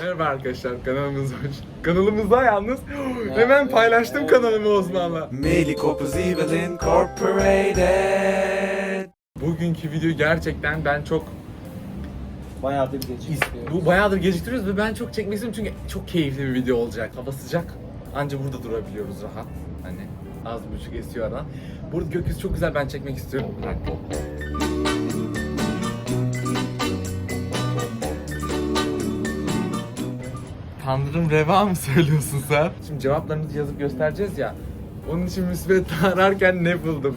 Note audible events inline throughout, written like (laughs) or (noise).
Merhaba arkadaşlar kanalımıza hoş. Kanalımıza yalnız hemen paylaştım kanalımı Osman'la. Melly Corpus Evil Incorporated. Bugünkü video gerçekten ben çok Bayağıdır geçiyor. bu bayağıdır geciktiriyoruz ve ben çok çekmek istiyorum çünkü çok keyifli bir video olacak. Hava sıcak. Anca burada durabiliyoruz rahat. Hani az buçuk esiyor aradan. Burada gökyüzü çok güzel ben çekmek istiyorum. Bir dakika. Tanrım reva mı söylüyorsun sen? Şimdi cevaplarınızı yazıp göstereceğiz ya. Onun için müsbet (laughs) ararken ne buldum?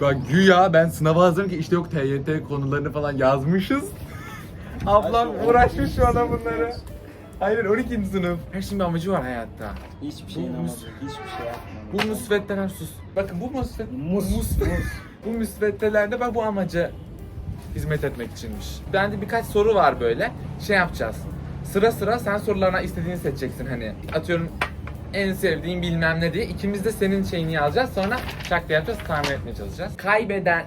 Bak güya ben sınava hazırım ki işte yok TYT konularını falan yazmışız. (laughs) Ablam uğraşmış şu ana bunları. Hayır 12. sınıf. Her şeyin bir amacı var hayatta. Hiçbir şeyin amacı, hiçbir şey yapmadım. Bu müsveddeler sus. Bakın bu müsved... Mus. mus- bu (laughs) müsveddelerde bak bu amaca hizmet etmek içinmiş. Bende birkaç soru var böyle. Şey yapacağız. Sıra sıra sen sorularına istediğini seçeceksin hani. Atıyorum en sevdiğin bilmem ne diye. İkimiz de senin şeyini yazacağız. Sonra şak diye yapacağız. Tahmin etmeye çalışacağız. Kaybeden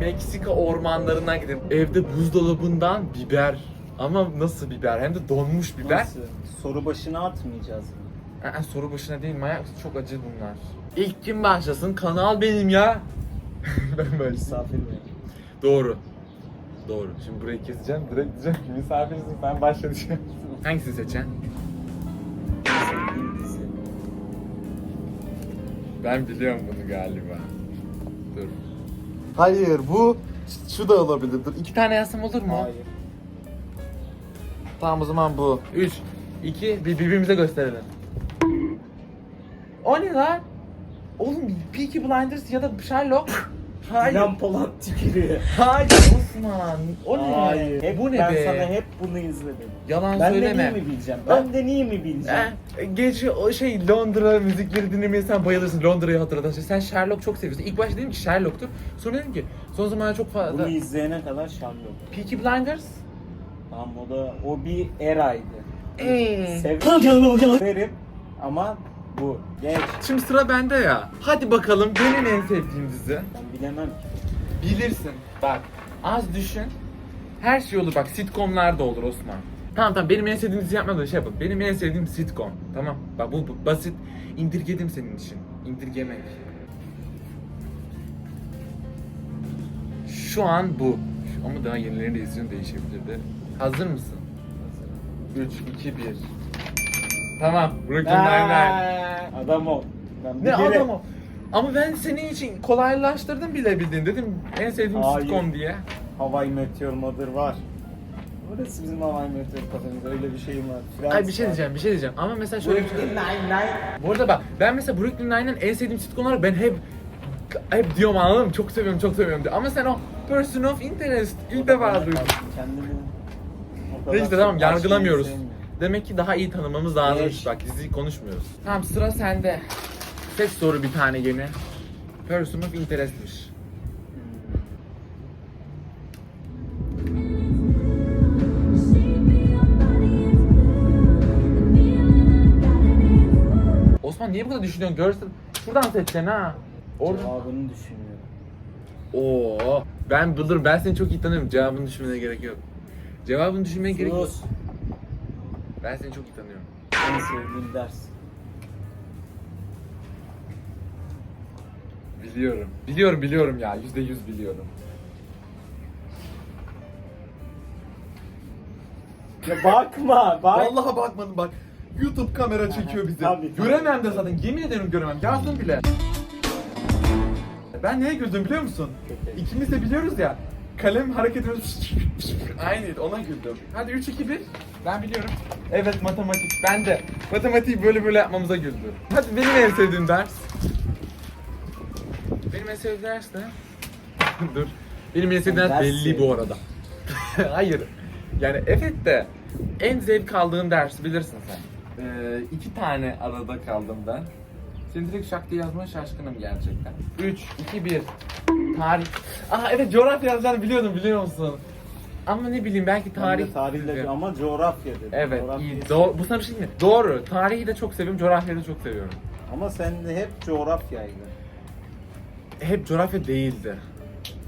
Meksika ormanlarına gidip evde buzdolabından biber ama nasıl biber? Hem de donmuş biber. Nasıl? Soru başına atmayacağız? Aa, soru başına değil manyak çok acı bunlar. İlk kim başlasın? Kanal benim ya. (laughs) ben böyle. Misafir mi? Doğru. Doğru. Şimdi burayı keseceğim. Direkt diyeceğim ki misafirsin ben başlayacağım. (laughs) Hangisini seçeceksin? Ben biliyorum bunu galiba. Dur. Hayır bu şu da olabilir. Dur iki tane yazsam olur mu? Hayır. Tamam o zaman bu. 3, 2, bir birbirimize gösterelim. O ne lan? Oğlum Peaky Blinders ya da Sherlock. Hayır. Dilan Polat tükürüyor. Hayır Osman. O ne? Hayır. Hep, bu ne ben be? sana hep bunu izledim. Yalan Ben de söyleme. niye mi bileceğim? Ben de niye mi bileceğim? Eh, Gece o şey Londra müzikleri dinlemeye sen bayılırsın. Londra'yı hatırlatırsın. Sen Sherlock çok seviyorsun. İlk başta dedim ki Sherlock'tur. Sonra dedim ki son zamanlarda çok fazla... Bunu izleyene kadar Sherlock. Peaky Blinders? Tamam o da o bir eraydı. Eee. Severim ama bu. Geç. Şimdi sıra bende ya. Hadi bakalım benim en sevdiğim dizi. Ben bilemem ki. Bilirsin. Bak az düşün. Her şey olur bak sitcomlar da olur Osman. Tamam tamam benim en sevdiğim dizi yapma da şey yapalım. Benim en sevdiğim sitcom. Tamam. Bak bu, bu basit. İndirgedim senin için. İndirgemek. Şu an bu. Şu- Ama daha yenilerini de izliyorum değişebilir de. Hazır mısın? 3, 2, 1. Tamam. Brooklyn Nine-Nine. Adam ol. Ben Ne bilirim. adam o? Ama ben senin için kolaylaştırdım bile bildin dedim en sevdiğim Hayır. sitcom diye. Hawaii Meteor Mother var. Burası bizim Hawaii Meteor kafamızda öyle bir şeyim var. Friends Ay bir şey var. diyeceğim, bir şey diyeceğim. Ama mesela şöyle bir şey. Bu arada bak ben mesela Brooklyn Nine-Nine en sevdiğim sitcom olarak ben hep hep diyorum anladın mı? Çok seviyorum, çok seviyorum diyor. Ama sen o person of interest ilk defa duydun. Kendimi o kadar tamam çok yargılamıyoruz. sevmiyorum. Demek ki daha iyi tanımamız lazım. Beş. Bak diziyi konuşmuyoruz. Tamam sıra sende. Seç soru bir tane gene. Person of interest'miş. Osman niye bu kadar düşünüyorsun? Görsün. Şuradan seçeceksin ha. Orada. Cevabını düşünüyorum. Oo, ben bulurum. Ben seni çok iyi tanıyorum. Cevabını düşünmene gerek yok. Cevabını düşünmeye gerek yok. Sus. Ben seni çok iyi tanıyorum. En sevdiğim ders. Biliyorum. Biliyorum biliyorum ya. Yüzde yüz biliyorum. Ya bakma, bak. Vallahi bakmadım bak. YouTube kamera çekiyor bizi. Tabii, tabii. Göremem de zaten. Yemin ederim göremem. Yazdım bile. Ben neye güldüm biliyor musun? İkimiz de biliyoruz ya. Kalem hareket ediyor. Aynıydı ona güldüm. Hadi 3 2 1. Ben biliyorum. Evet matematik. Ben de. Matematiği böyle böyle yapmamıza güldüm. Hadi benim en sevdiğim ders. Benim en sevdiğim ders ne? (laughs) Dur. Benim en sevdiğim ders Ders belli bu arada. (laughs) Hayır. Yani evet de en zevk aldığın ders bilirsin sen. Ee, iki tane arada kaldım ben. Seni direkt şak diye yazmaya şaşkınım gerçekten. 3, 2, 1. Tarih. Aa evet coğrafya yazacağını biliyordum biliyor musun? Ama ne bileyim belki Tarih, tarih. tarihle ama coğrafya dedim. Evet Coğrafyayı iyi. Doğru. Bu sana bir şey mi? Doğru. Tarihi de çok seviyorum, coğrafyayı da çok seviyorum. Ama sen de hep coğrafyaydı. Hep coğrafya değildi.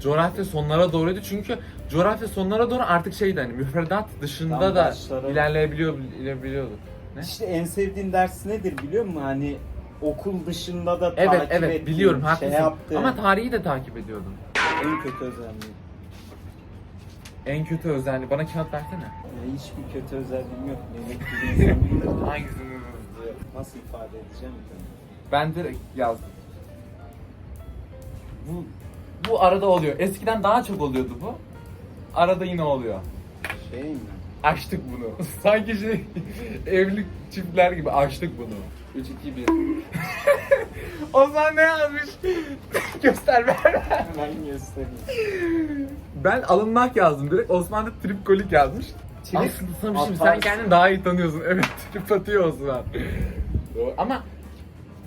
coğrafya sonlara doğruydu çünkü coğrafya sonlara doğru artık şeydi hani müfredat dışında Tam da başlara- ilerleyebiliyor ilerleyebiliyorduk. Ne? İşte en sevdiğin ders nedir biliyor musun? Hani okul dışında da Evet takip evet ettiğin, biliyorum şey haklısın. yaptığın Ama tarihi de takip ediyordum. en kötü özelliği. En kötü özelliği bana kağıt versene. Ya hiçbir kötü özelliğim yok. Melek (laughs) gibi. Hangisini Nasıl ifade edeceğim ki? Ben direkt yazdım. Bu bu arada oluyor. Eskiden daha çok oluyordu bu. Arada yine oluyor. Şey mi? Açtık bunu. (laughs) Sanki şey (laughs) evlilik çiftler gibi açtık bunu. 3 2 1. Ozan ne yazmış? (laughs) Göster ver. Hemen göstereyim. Ben alınmak yazdım direkt. Osman da tripkolik yazmış. Trip Aslında sen kendini daha iyi tanıyorsun. Evet trip atıyor Osman. Doğru. Ama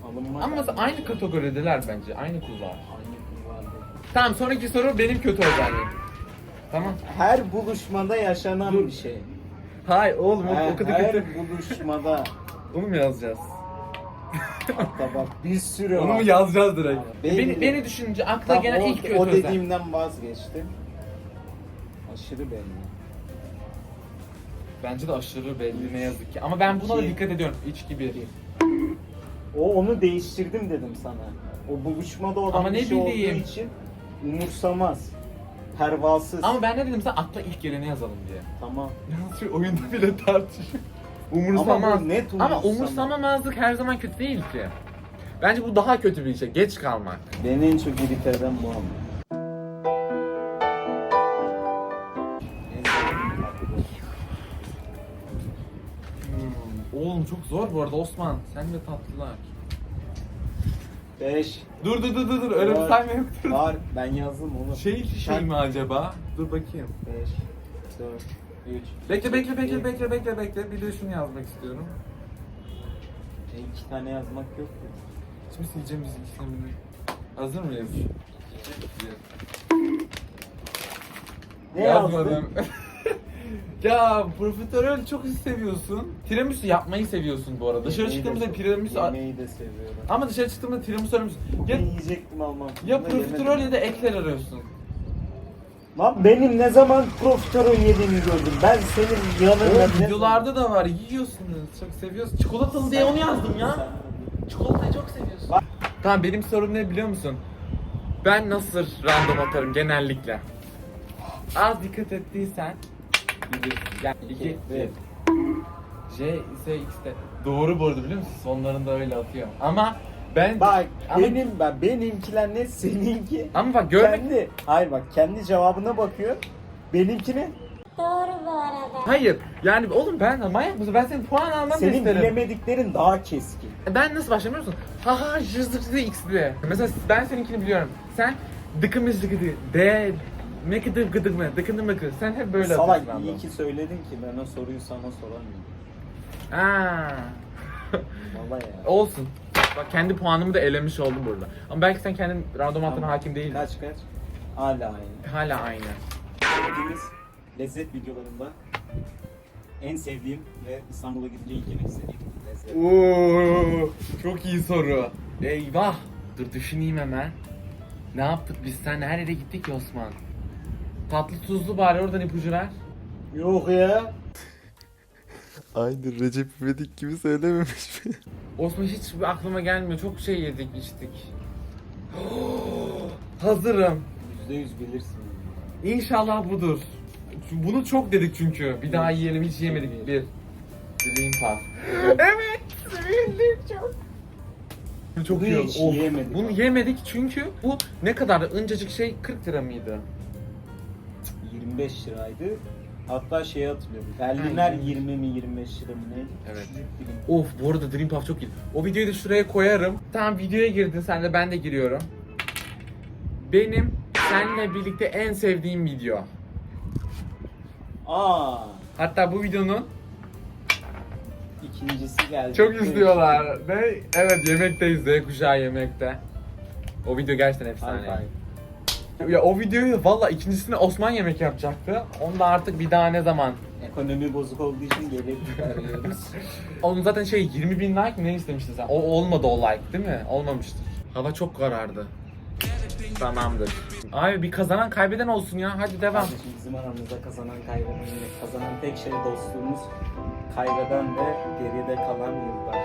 Alınma. ama mesela aynı kategorideler bence. Aynı kullar. Aynı kulvarda. Tamam sonraki soru benim kötü özelliğim. Tamam. Her buluşmada yaşanan Dur. bir şey. Hayır oğlum o, Her, o kadar her kötü. buluşmada. (laughs) Onu mu yazacağız? Hatta bak bir sürü Onu var. mu yazacağız direkt? Belli. Beni, beni düşününce akla Tamam, gelen o, ilk kötü o dediğimden vazgeçtim. Aşırı belli. Bence de aşırı belli ne yazık ki. Ama ben buna da dikkat ediyorum. İç gibi. O onu değiştirdim dedim sana. O buluşmada olan Ama bir ne şey bileyim. olduğu için umursamaz. Pervasız. Ama ben ne dedim sen akla ilk geleni yazalım diye. Tamam. Şu oyunda bile tartışıyor. Ama Umursamaz. bu net Ama umursama. umursamamazlık her zaman kötü değil ki. Bence bu daha kötü bir şey. Geç kalmak. Beni en çok irite eden bu ama. Tatlı. Hmm, Oğlum çok zor bu arada Osman. Sen de tatlılar. Beş. Dur dur dur dur dur. Öyle bir Dört. sayma. Var. Ben yazdım oğlum. Şey şey mi acaba? Dur bakayım. 5, 4, 3. Bekle bekle bekle bekle bekle bekle. Bir de şunu yazmak istiyorum. E, iki tane yazmak yok ki. Şimdi sileceğim müzik işlemini. Hazır mıyız? Ne yazdın? Yazmadım. (laughs) ya profiterol çok seviyorsun. Tiramisu yapmayı seviyorsun bu arada. Dışarı Yemeği de çıktığımızda çok- tiramisu... Yemeği de seviyorum. Ama dışarı çıktığımda tiramisu arıyorsun. Ya, Ne yiyecektim almam. ya profiterol ya da ekler arıyorsun. Lan benim ne zaman profiterol yediğimi gördüm. Ben senin yanında O videolarda da var. Yiyorsunuz. Çok seviyorsun. Çikolatalı diye onu yazdım ya. Çikolatayı çok seviyorsun. Bak. Tamam benim sorum ne biliyor musun? Ben nasıl random atarım genellikle? Az dikkat ettiysen 2 İki, bir. J ise X'te. Doğru bu arada biliyor musun? Sonlarında öyle atıyor. Ama ben Bak ama, benim ben benimkiler ne seninki. ama bak görmek Kendi hayır bak kendi cevabına bakıyor. Benimkini Doğru bu arada. Hayır. Yani oğlum ben manyak mısın? Ben senin puan almanı senin isterim. bilemediklerin daha keskin. Ben nasıl biliyor musun? Ha ha jızıklı x'li. Mesela ben seninkini biliyorum. Sen dıkım zıkıdı. D mekıdı gıdık mı? Dıkındı mıkı. Sen hep böyle Salak atıyorsun iyi ki söyledin ki ben o soruyu sana soramıyorum. Ha. Valla ya. Olsun. Bak kendi puanımı da elemiş oldum burada. Ama belki sen kendin random attığına hakim değildin. Kaç kaç? Hala aynı. Hala aynı. Sevdiğimiz lezzet videolarında en sevdiğim ve İstanbul'a gidince ilk yemek istediğim lezzet. Oo, çok iyi soru. Eyvah. Dur düşüneyim hemen. Ne yaptık biz? Sen her yere gittik ya Osman. Tatlı tuzlu bari oradan ipucu ver. Yok ya. Aynı Recep İvedik gibi söylememiş mi? Osman hiç aklıma gelmiyor. Çok şey yedik içtik. (gasps) Hazırım. Yüzde yüz bilirsin. İnşallah budur. Bunu çok dedik çünkü. Bir daha yiyelim hiç yemedik. Bir. Dream Puff. evet. Sevindim çok. Çok Bunu iyi hiç oldu. Yiyemedik Bunu yemedik çünkü bu ne kadar incecik şey 40 lira mıydı? 25 liraydı. Hatta şeyi hatırlıyorum. Berliner Ha, 20 mi 25 lira mı neydi? Evet. Of bu arada Dream Puff çok iyi. O videoyu da şuraya koyarım. Tamam videoya girdin sen de ben de giriyorum. Benim seninle birlikte en sevdiğim video. Aa, Hatta bu videonun ikincisi geldi. çok izliyorlar. Ne? Evet yemekteyiz Z kuşağı yemekte. O video gerçekten efsane. High five. Ya o videoyu valla ikincisini Osman yemek yapacaktı. Onu da artık bir daha ne zaman? Ekonomi bozuk olduğu için gelip arıyoruz. (laughs) Onun zaten şey 20 bin like mi ne istemiştin sen? O olmadı o like değil mi? Olmamıştır. Hava çok karardı. Tamamdır. Abi bir kazanan kaybeden olsun ya. Hadi devam. Kardeşim bizim aramızda kazanan kaybeden yok. Kazanan tek şey dostluğumuz. Kaybeden de geride kalan yıllar.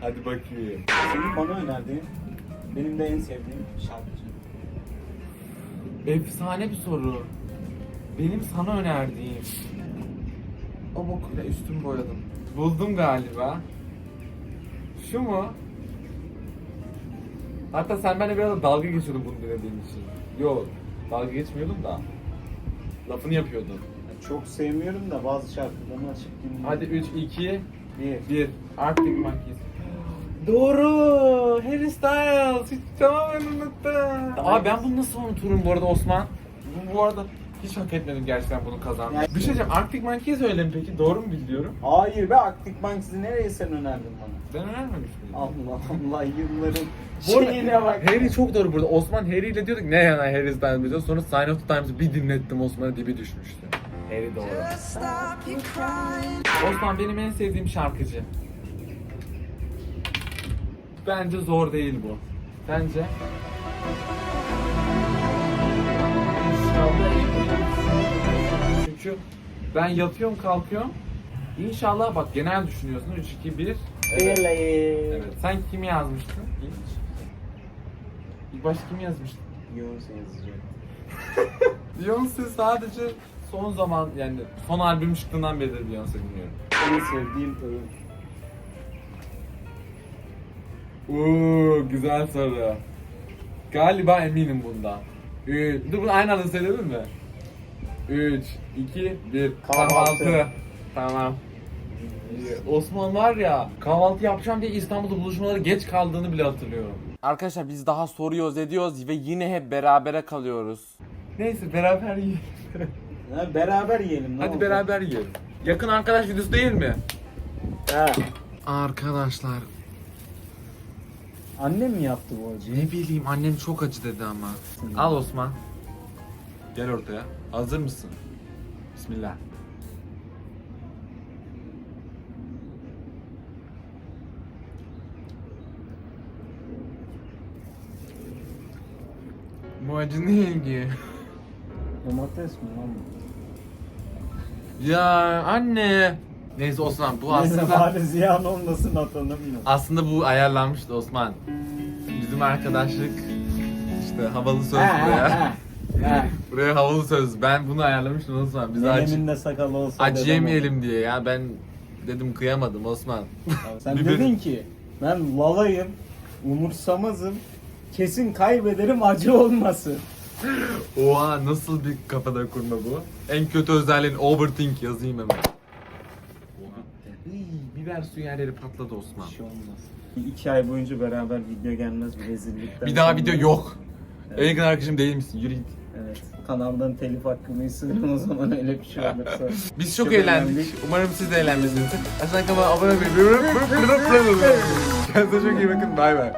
Hadi bakayım. Senin bana önerdiğin, benim de en sevdiğim şarkıcı. Efsane bir soru. Benim sana önerdiğim. O bokuyla üstümü boyadım. Buldum galiba. Şu mu? Hatta sen benimle biraz da dalga geçiyordun bunu dinlediğin için. Yok, dalga geçmiyordum da. Lafını yapıyordun. Çok sevmiyorum da bazı şarkılarını açıp dinliyorum. Hadi 3, 2, Bir. 1. Arctic Monkeys. Doğru. Harry Styles. Hiç tamamen unuttum. Abi ben bunu nasıl unuturum bu arada Osman? Bu, bu arada hiç hak etmedim gerçekten bunu kazanmayı. Yani- Bir şey diyeceğim. Arctic Monkeys öyle mi peki? Doğru mu biliyorum? Hayır be Arctic Monkeys'i nereye sen önerdin bana? Ben önermemiş miydim? Allah Allah yılların Bu arada şeyine bak. Harry çok doğru burada. Osman Harry ile diyorduk ne yana Harry Styles diyeceğiz. Sonra Sign of the Times'ı bir dinlettim Osman'a dibi düşmüştü. Harry doğru. Osman benim en sevdiğim şarkıcı. Bence zor değil bu. Bence. Çünkü ben yatıyorum kalkıyorum. İnşallah bak genel düşünüyorsun. 3, 2, 1. Evet. evet. Sen kimi yazmıştın? İlk. İlk başta kimi yazmıştın? Beyoncé yazacak. (laughs) Beyoncé sadece son zaman yani son albüm çıktığından beridir Beyoncé dinliyorum. En sevdiğim öğün. Uuu güzel soru. Galiba eminim bundan. Üç. Dur bunu aynı anda söyleyelim mi? 3, 2, 1. Kahvaltı. Tamam. İyi. Osman var ya kahvaltı yapacağım diye İstanbul'da buluşmalara geç kaldığını bile hatırlıyorum. Arkadaşlar biz daha soruyoruz ediyoruz ve yine hep berabere kalıyoruz. Neyse beraber yiyelim. Ha, beraber yiyelim. ne Hadi olacak? beraber yiyelim. Yakın arkadaş videosu değil mi? Ha. Arkadaşlar Annem mi yaptı bu acıyı? Ne bileyim annem çok acı dedi ama. Al Osman. Gel ortaya. Hazır mısın? Bismillah. Bu acı neydi? Domates mi lan bu? Ya anne. Neyse Osman bu Neyse aslında bari ziyan olmasın atanım yine. aslında bu ayarlanmıştı Osman. Bizim arkadaşlık işte havalı söz buraya. Ha. (laughs) Buraya havalı söz. Ben bunu ayarlamıştım Osman. Biz acı, Nenemin de sakalı olsa acı dedem yemeyelim diye ya. Ben dedim kıyamadım Osman. olur. Sen (laughs) Biber- dedin ki ben lalayım, umursamazım, kesin kaybederim acı olmasın. Oha nasıl bir kafada kurma bu? En kötü özelliğin overthink yazayım hemen. Suyu yerleri patladı Osman. Bir şey olmaz. İki ay boyunca beraber video gelmez bu rezillikten. Bir daha sonra- video yok. Evet. En yakın arkadaşım değil misin? Yürü git. Evet. Kanaldan telif hakkımı isterim o zaman öyle bir şey olursa. (laughs) Biz çok, Çok eğlendik. eğlendik. Umarım siz de eğlenmişsinizdir. Aşağıdan kanalıma abone olmayı. (laughs) Kendinize çok iyi bakın. Bay bay.